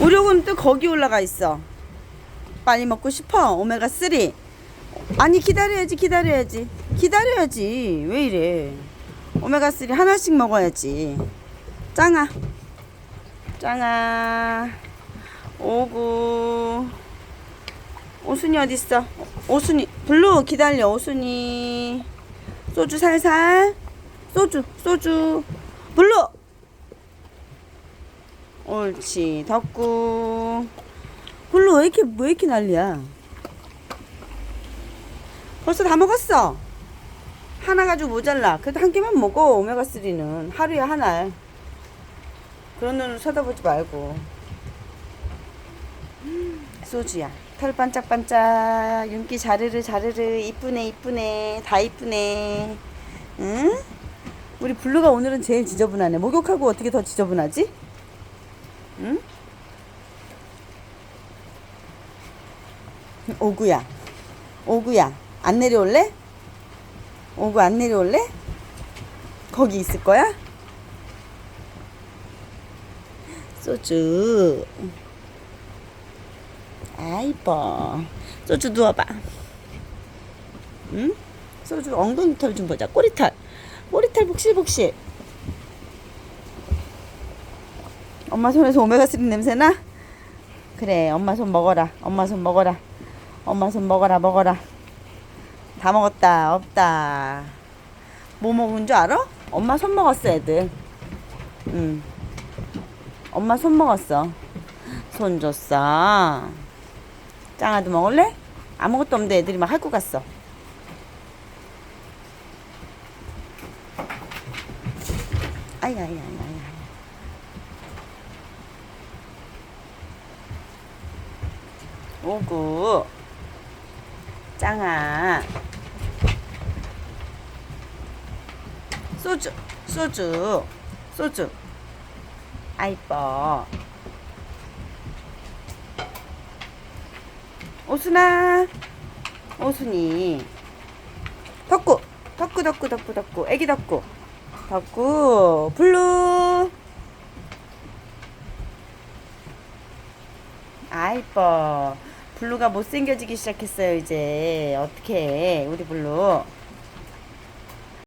우려군 또 거기 올라가 있어. 빨리 먹고 싶어. 오메가 3. 아니 기다려야지 기다려야지. 기다려야지. 왜 이래? 오메가 3 하나씩 먹어야지. 짱아. 짱아. 오구. 오순이 어딨어? 오순이. 블루 기다려 오순이. 소주 살살. 소주 소주. 블루 옳지 덕구 블루 왜 이렇게 왜 이렇게 난리야 벌써 다 먹었어. 하나 가지고 모자라. 그래도 한 개만 먹어. 오메가 3는 하루에 하나. 그런 눈으로 쳐다보지 말고. 음, 소주야. 털 반짝반짝. 윤기 자르르 자르르. 이쁘네 이쁘네. 다 이쁘네. 응? 우리 블루가 오늘은 제일 지저분하네. 목욕하고 어떻게 더 지저분하지? 응? 오구야. 오구야. 안 내려올래? 오구 안 내려올래? 거기 있을 거야? 소주. 아, 이뻐. 소주 누워봐. 응? 소주 엉덩이 털 좀 보자. 꼬리털. 꼬리털 복실복실. 엄마 손에서 오메가3 냄새나? 그래, 엄마 손 먹어라. 엄마 손 먹어라. 엄마 손 먹어라, 먹어라. 다 먹었다 없다 뭐 먹은 줄 알아? 엄마 손 먹었어 애들 응 엄마 손 먹었어 손 줬어 짱아도 먹을래? 아무것도 없는데 애들이 막할것 같어 아이 아이 아이 아이 오구. 짱아. 소주 소주 소주. 아 이뻐. 오순아. 오순이. 덕구 덕구 덕구 덕구 덕구. 애기 덕구. 덕구 블루. 아 이뻐 블루가 못생겨지기 시작했어요 이제. 어떻게 우리 블루